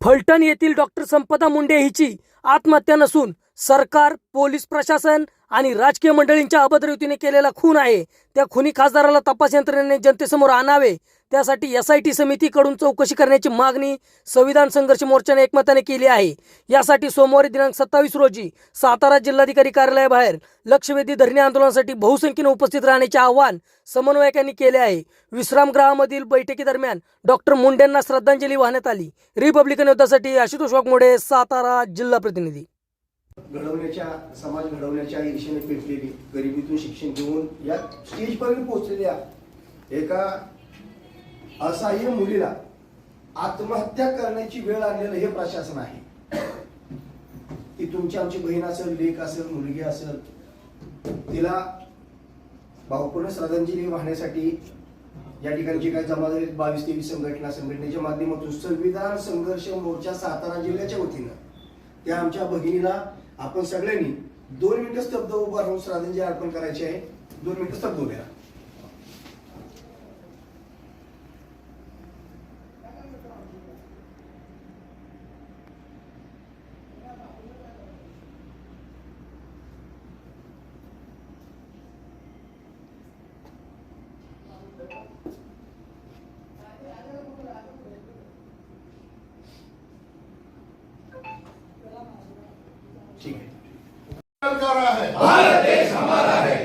फलटण येथील डॉक्टर संपदा मुंडे हिची आत्महत्या नसून सरकार पोलीस प्रशासन आणि राजकीय मंडळींच्या अभद्रयुतीने केलेला खून आहे. त्या खुनी खासदाराला तपास यंत्रणेने जनतेसमोर आणावे. त्यासाठी एस आय टी समितीकडून चौकशी करण्याची मागणी संविधान संघर्ष मोर्चाने एकमताने केली आहे. यासाठी सोमवारी दिनांक सत्तावीस रोजी सातारा जिल्हाधिकारी कार्यालयाबाहेर लक्षवेधी धरणे आंदोलनासाठी बहुसंख्येने उपस्थित राहण्याचे आवाहन समन्वयकांनी केले आहे. विश्रामगृहामधील बैठकीदरम्यान डॉक्टर मुंडेंना श्रद्धांजली वाहण्यात आली. रिपब्लिकन युद्धासाठी आशुतोष वाघमोडे सातारा जिल्हा प्रतिनिधी. घडवण्याच्या समाज घडवण्याच्या ईर्षेने पेटलेली गरिबीतून शिक्षण घेऊन या स्टेजपर्यंत पोहोचलेल्या एका असहाय्य मुलीला आत्महत्या करण्याची वेळ आणलेलं हे प्रशासन आहे. ती तुमची आमची बहीण असेल लेख असेल मुलगी असेल तिला भावपूर्ण श्रद्धांजली वाहण्यासाठी या ठिकाणची काही जमादारी बावीस तेवीस संघटना संघटनेच्या माध्यमातून संविधान संघर्ष मोर्चा सातारा जिल्ह्याच्या वतीनं त्या आमच्या भगिनीला आपण सगळ्यांनी दोन मिनिटं स्तब्ध उभा राहून श्रद्धांजली अर्पण करायची आहे. दोन मिनिटं स्तब्ध उभे राहा. ठीक आहे. भारत देश हमारा है।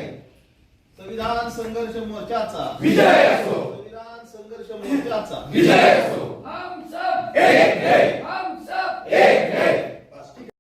संविधान संघर्ष मोर्चाचा विजय असो संविधान संघर्ष मोर्चाचा विजय असो। हम सब एक है।